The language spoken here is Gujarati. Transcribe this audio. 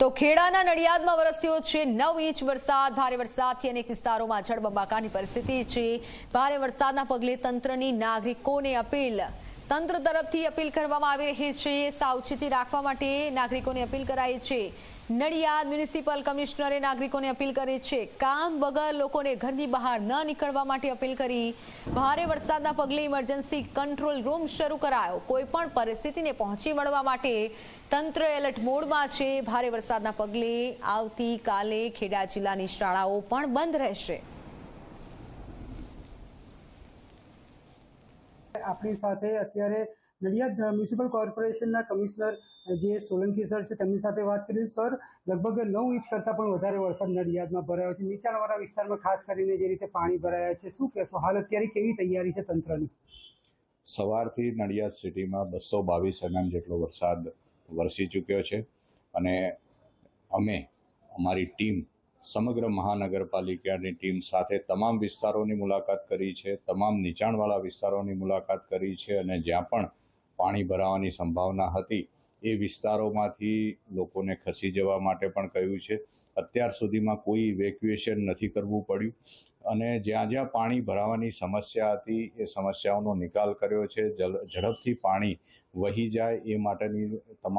તો ખેડાના નડિયાદમાં વરસ્યો છે નવ ઇંચ વરસાદ. ભારે વરસાદથી અનેક વિસ્તારોમાં જળબંબાકારની પરિસ્થિતિ છે. ભારે વરસાદના પગલે તંત્રની નાગરિકોને અપીલ તંત્ર તરફથી અપીલ કરવામાં આવી રહી છે. સાવચેતી રાખવા માટે નાગરિકોને અપીલ કરાઈ છે. નડિયાદ મ્યુનિસિપલ કમિશનરે નાગરિકોને અપીલ કરી છે. કામ વગર લોકોને ઘરની બહાર ન નીકળવા માટે અપીલ કરી. ભારે વરસાદના પગલે ઇમરજન્સી કંટ્રોલ રૂમ શરૂ કરાયો. કોઈપણ પરિસ્થિતિને પહોંચી વળવા માટે તંત્ર એલર્ટ મોડમાં છે. ભારે વરસાદના પગલે આવતીકાલે ખેડા જિલ્લાની શાળાઓ પણ બંધ રહેશે. આપણી સાથે અત્યારે નડિયાદ મ્યુનિસિપલ કોર્પોરેશનના કમિશનર જે સોલંકી સર છે, તેમની સાથે વાત કરી. સર, લગભગ નવ ઇંચ કરતાં પણ વધારે વરસાદ નડિયાદમાં ભરાયો છે. નીચાણવાળા વિસ્તારમાં ખાસ કરીને જે રીતે પાણી ભરાયા છે, શું કહેશો? હાલ અત્યારે કેવી તૈયારી છે તંત્રની? સવારથી નડિયાદ સિટીમાં બસો બાવીસ એમએમ જેટલો વરસાદ વરસી ચૂક્યો છે અને અમે, અમારી ટીમ સમગ્ર મહાનગરપાલિકાની ટીમ સાથે તમામ વિસ્તારોની મુલાકાત કરી છે, તમામ નીચાણવાળા વિસ્તારોની મુલાકાત કરી છે અને જ્યાં પણ પાણી ભરાવાની સંભાવના હતી, એ વિસ્તારોમાંથી લોકોને ખસી જવા માટે પણ કહ્યું છે. અત્યાર સુધીમાં કોઈ ઇવેક્યુએશન નથી કરવું પડ્યું અને જ્યાં જ્યાં પાણી ભરાવાની સમસ્યા હતી, એ સમસ્યાઓનો નિકાલ કર્યો છે. ઝડપથી પાણી વહી જાય એ માટેની તમામ